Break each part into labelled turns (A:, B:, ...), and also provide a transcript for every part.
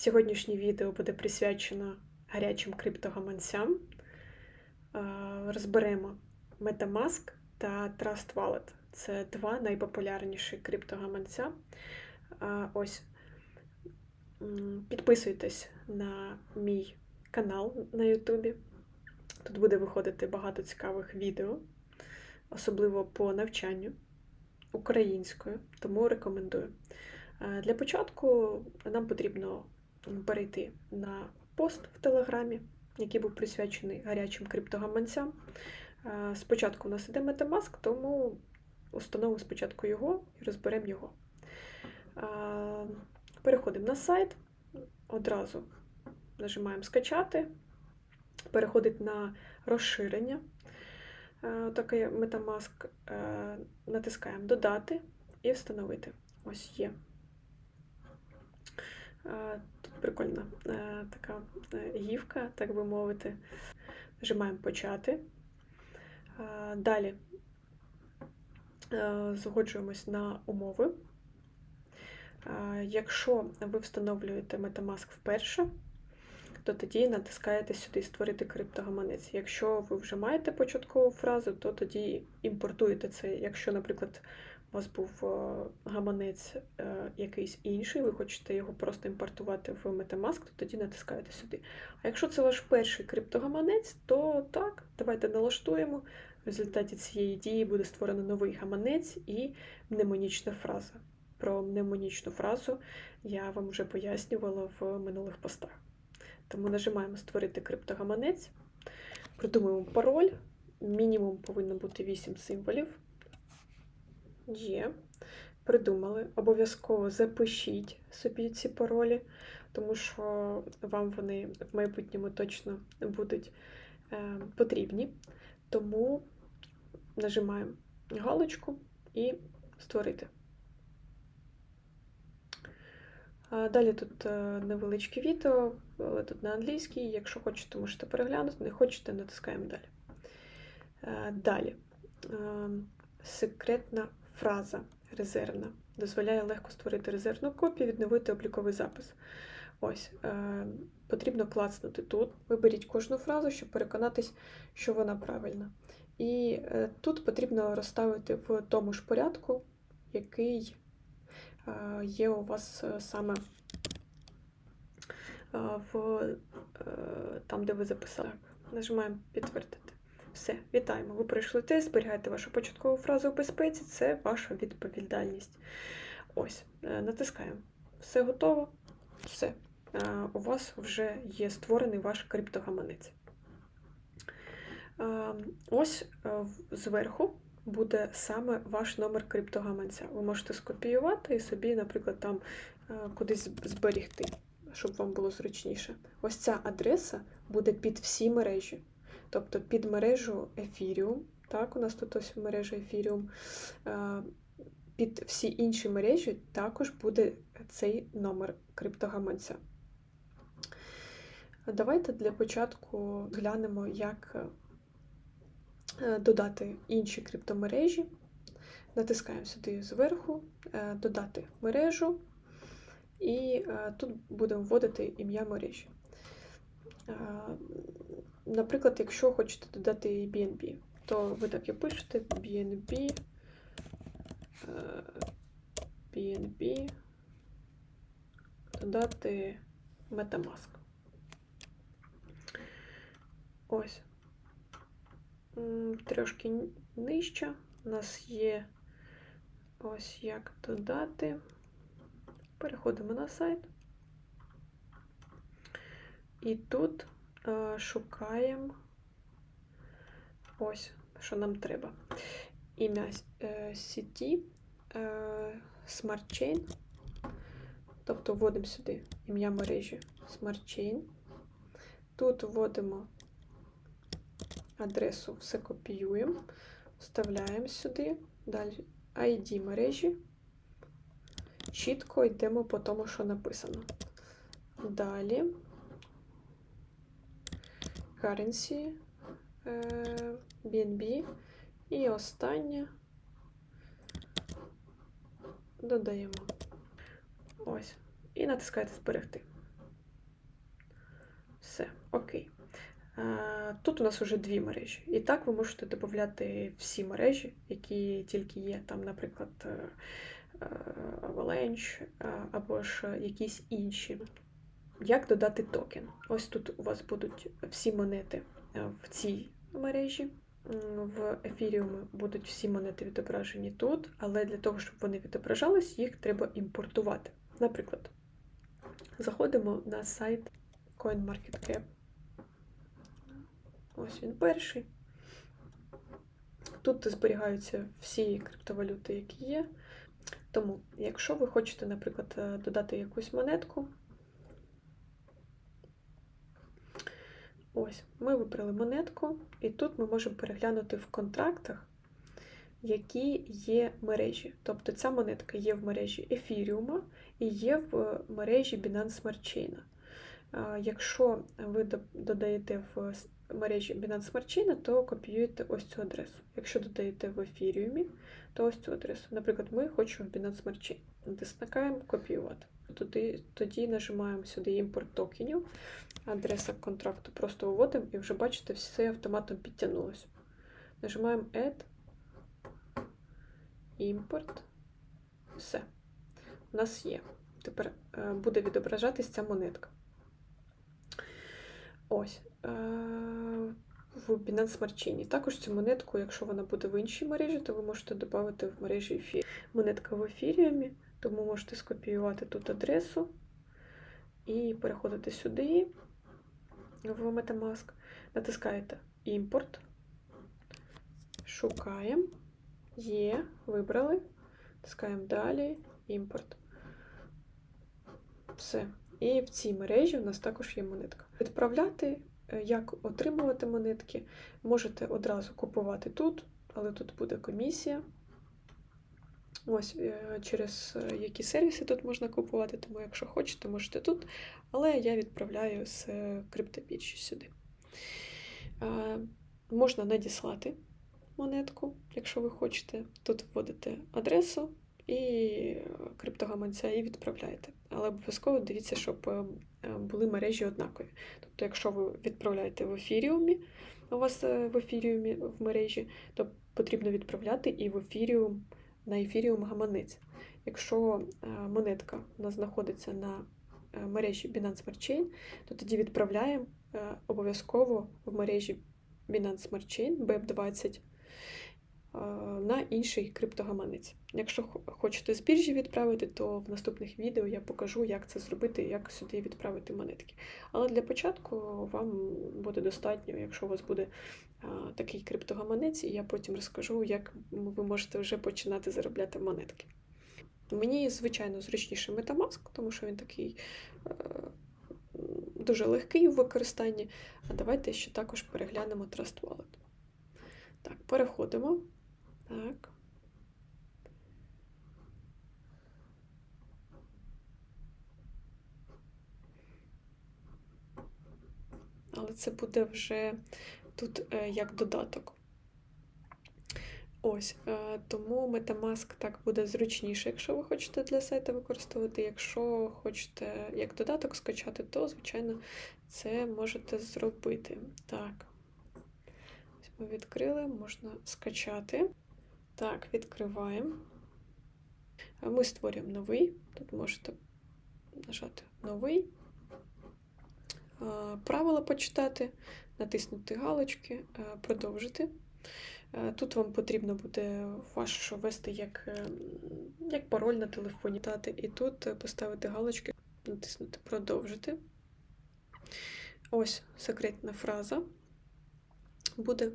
A: Сьогоднішнє відео буде присвячено гарячим криптогаманцям. Розберемо Metamask та Trust Wallet. Це два найпопулярніші криптогаманця. Ось підписуйтесь на мій канал на Ютубі. Тут буде виходити багато цікавих відео, особливо по навчанню українською, тому рекомендую. Для початку нам потрібно перейти на пост в Телеграмі, який був присвячений гарячим криптогаманцям. Е, Спочатку у нас іде Metamask, тому установимо спочатку його і розберемо його. Е, Переходимо на сайт, одразу нажимаємо скачати, переходить на розширення. Е, Таке Metamask, натискаємо Додати і встановити. Ось є. Прикольна е, така е, гівка, так би мовити. Нажимаємо Почати. Е, Далі згоджуємось на умови. Якщо ви встановлюєте Metamask вперше, то тоді натискаєте сюди Створити криптогаманець. Якщо ви вже маєте початкову фразу, то тоді імпортуєте це. Якщо, наприклад, у вас був е, гаманець е, якийсь інший, ви хочете його просто імпортувати в Metamask, то тоді натискаєте сюди. А якщо це ваш перший криптогаманець, то так, давайте налаштуємо. В результаті цієї дії буде створено новий гаманець і мнемонічна фраза. Про мнемонічну фразу я вам вже пояснювала в минулих постах. Тому нажимаємо Створити криптогаманець, придумуємо пароль. Мінімум повинно бути 8 символів. Є. Придумали. Обов'язково запишіть собі ці паролі, тому що вам вони в майбутньому точно будуть е, потрібні. Тому нажимаємо галочку і створити. Далі тут е, невеличке відео, але тут на англійській. Якщо хочете, можете переглянути, не хочете, натискаємо далі. Е, Далі. Секретна фраза резервна. Дозволяє легко створити резервну копію, відновити обліковий запис. Ось, е, потрібно клацнути тут. Виберіть кожну фразу, щоб переконатись, що вона правильна. І е, тут потрібно розставити в тому ж порядку, який е, є у вас е, саме е, в, е, там, де ви записали. Нажимаємо підтвердити. Все, вітаємо. Ви пройшли тест, зберігайте вашу початкову фразу у безпеці, це ваша відповідальність. Ось, е, натискаємо. Все готово. Все. Е, У вас вже є створений ваш криптогаманець. Е, Ось зверху буде саме ваш номер криптогаманця. Ви можете скопіювати і собі, наприклад, там кудись зберігти, щоб вам було зручніше. Ось ця адреса буде під всі мережі. Тобто під мережу Ethereum, так, у нас тут ось мережа Ethereum, е, під всі інші мережі також буде цей номер криптогаманця. Давайте для початку глянемо, як е, додати інші криптомережі. Натискаємо сюди зверху, е, додати мережу, і е, тут будемо вводити ім'я мережі. Наприклад, якщо хочете додати BNB, то ви так і пишете BNB, е, BNB, додати Metamask. Ось. Трошки нижче у нас є ось як додати. Переходимо на сайт. І тут шукаємо ось, що нам треба. Ім'я е, сіті, е, Smart Тобто вводимо сюди ім'я мережі Chain. Тут вводимо адресу, все копіюємо, вставляємо сюди, далі ID мережі. Чітко йдемо по тому, що написано. Далі currency, е, BNB і останнє додаємо. Ось. І натискаєте зберегти. Все, окей. Е, Тут у нас вже дві мережі. І так ви можете додати всі мережі, які тільки є, там, наприклад, е, е, Avalanche е, або ж якісь інші. Як додати токен? Ось тут у вас будуть всі монети е, в цій мережі. В ефіріумі будуть всі монети відображені тут, але для того, щоб вони відображались, їх треба імпортувати. Наприклад, заходимо на сайт CoinMarketCap. Ось він перший. Тут зберігаються всі криптовалюти, які є. Тому, якщо ви хочете, наприклад, е, додати якусь монетку, ось, ми вибрали монетку, і тут ми можемо переглянути в контрактах, які є мережі. Тобто ця монетка є в мережі Ефіріума і є в мережі Binance Smart Chain. Якщо ви додаєте в мережі Binance Smart Chain, то копіюєте ось цю адресу. Якщо додаєте в ефіріумі, то ось цю адресу. Наприклад, ми хочемо в Binance Smart Chain. Натискаємо копіювати. Тоді, тоді нажимаємо сюди імпорт токенів, адреса контракту просто вводимо і вже бачите, все автоматом підтягнулося. Нажимаємо Add, імпорт. Все. У нас є. Тепер е, буде відображатись ця монетка. Ось. е, В Binance Smart Chain. Також цю монетку, якщо вона буде в іншій мережі, то ви можете додати в мережі ефір. Монетка в ефіріумі, тому можете скопіювати тут адресу і переходити сюди, в Metamask, натискаєте імпорт, шукаємо, є, вибрали, натискаємо далі, імпорт. Все. І в цій мережі у нас також є монетка. Відправляти, е, як отримувати монетки, можете одразу купувати тут, але тут буде комісія. Ось е, через е, які сервіси тут можна купувати, тому якщо хочете, можете тут. Але я відправляю з е, сюди. Е, Можна надіслати монетку, якщо ви хочете. Тут вводите адресу і криптогаманця і відправляєте. Але обов'язково дивіться, щоб були мережі однакові. Тобто, якщо ви відправляєте в ефіріумі, у вас в ефіріумі в мережі, то потрібно відправляти і в ефіріум на ефіріум гаманець. Якщо е, монетка у нас знаходиться на е, мережі Binance Smart Chain, то тоді відправляємо е, обов'язково в мережі Binance Smart Chain BEP20 е, на інший криптогаманець. Якщо хочете з біржі відправити, то в наступних відео я покажу, як це зробити, як сюди відправити монетки. Але для початку вам буде достатньо, якщо у вас буде такий криптогаманець, і я потім розкажу, як ви можете вже починати заробляти монетки. Мені, звичайно, зручніше Metamask, тому що він такий е, дуже легкий у використанні. А давайте ще також переглянемо Trust Wallet. Так, переходимо. Так. Але це буде вже тут е, як додаток. Ось, е, тому Metamask так буде зручніше, якщо ви хочете для сайту використовувати. Якщо хочете як додаток скачати, то, звичайно, це можете зробити. Так. Ось ми відкрили, можна скачати. Так, відкриваємо. Ми створюємо новий. Тут можете нажати новий. Правила почитати, натиснути галочки, е, продовжити. Е, Тут вам потрібно буде ваш ввести як, е, як пароль на телефоні і тут поставити галочки, натиснути продовжити. Ось секретна фраза буде.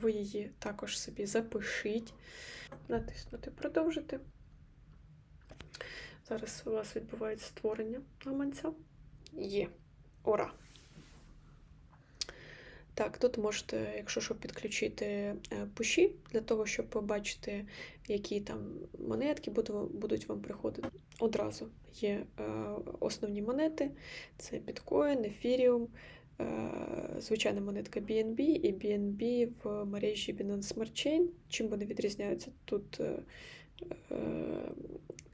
A: Ви її також собі запишіть, натиснути продовжити. Зараз у вас відбувається створення гаманця. Є. Ура! Так, тут можете, якщо що, підключити е, пуші для того, щоб побачити, які там монетки будуть вам приходити. Одразу є е, основні монети: це біткоін, ефіріум, звичайна монетка BNB і BNB в мережі Binance Smart Chain. Чим вони відрізняються? Тут е, е,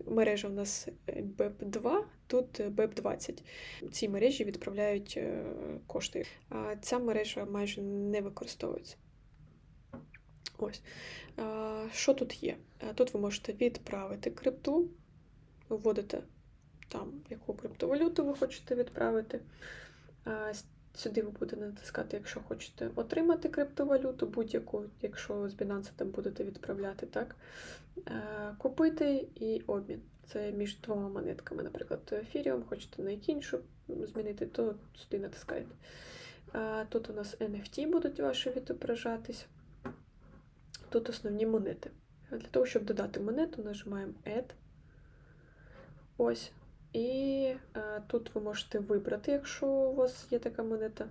A: мережа у нас BEP2, тут BEP20. Ці мережі відправляють е, кошти. А ця мережа майже не використовується. Ось. Що тут є? Тут ви можете відправити крипту, вводите там, яку криптовалюту ви хочете відправити. Сюди ви будете натискати, якщо хочете отримати криптовалюту, будь-яку, якщо з Binance там будете відправляти, так? Е, Купити і обмін. Це між двома монетками, наприклад, ефіріум, хочете на іншу змінити, то сюди натискаєте. Е, Тут у нас NFT будуть ваші відображатись. Тут основні монети. Для того, щоб додати монету, нажимаємо Add. Ось. І е, тут ви можете вибрати, якщо у вас є така монета,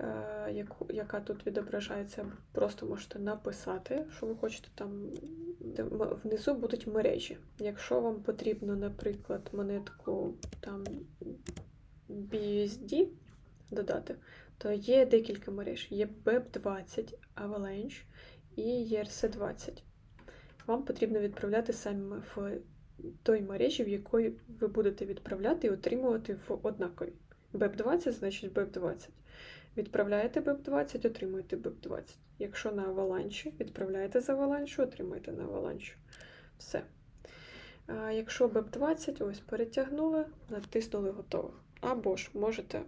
A: е, яку, яка тут відображається. Просто можете написати, що ви хочете там. Де внизу будуть мережі. Якщо вам потрібно, наприклад, монетку там BUSD додати, то є декілька мереж. Є BEP20, Avalanche і ERC20. Вам потрібно відправляти саме в той мережі, в якої ви будете відправляти і отримувати в однаковій. BEP20 значить BEP20. Відправляєте BEP20, отримуєте BEP20. Якщо на Avalanche, відправляєте з Avalanche, отримуєте на Avalanche. Все. А якщо BEP20, ось перетягнули, натиснули готово. Або ж можете е,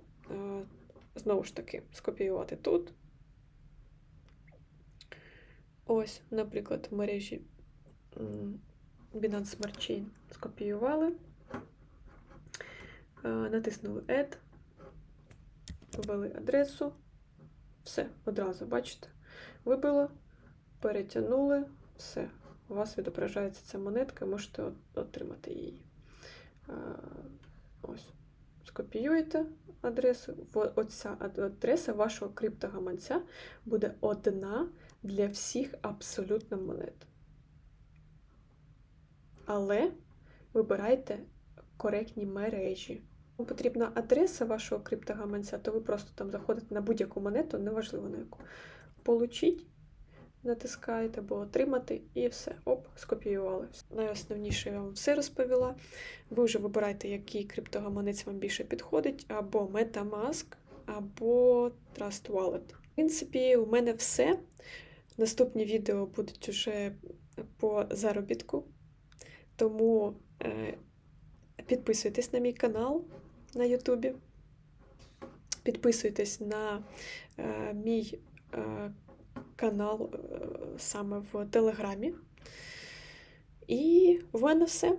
A: знову ж таки скопіювати тут. Ось, наприклад, в мережі Binance Smart Chain скопіювали, е, натиснули Add, ввели адресу. Все, одразу, бачите? Вибило, перетягнули, все. У вас відображається ця монетка, можете отримати її. Е, Ось. Скопіюєте адресу. Оця адреса вашого криптогаманця буде одна для всіх абсолютно монет. Але вибирайте коректні мережі. Вам потрібна адреса вашого криптогаманця, то ви просто там заходите на будь-яку монету, неважливо на яку. Получіть, натискаєте або отримати, і все. Оп, скопіювали. Найосновніше я вам все розповіла. Ви вже вибирайте, який криптогаманець вам більше підходить, або Metamask, або Trust Wallet. В принципі, у мене все. Наступні відео будуть уже по заробітку. Тому е, підписуйтесь на мій канал на Ютубі. Підписуйтесь на е, мій е, канал е, саме в Телеграмі. І в мене все.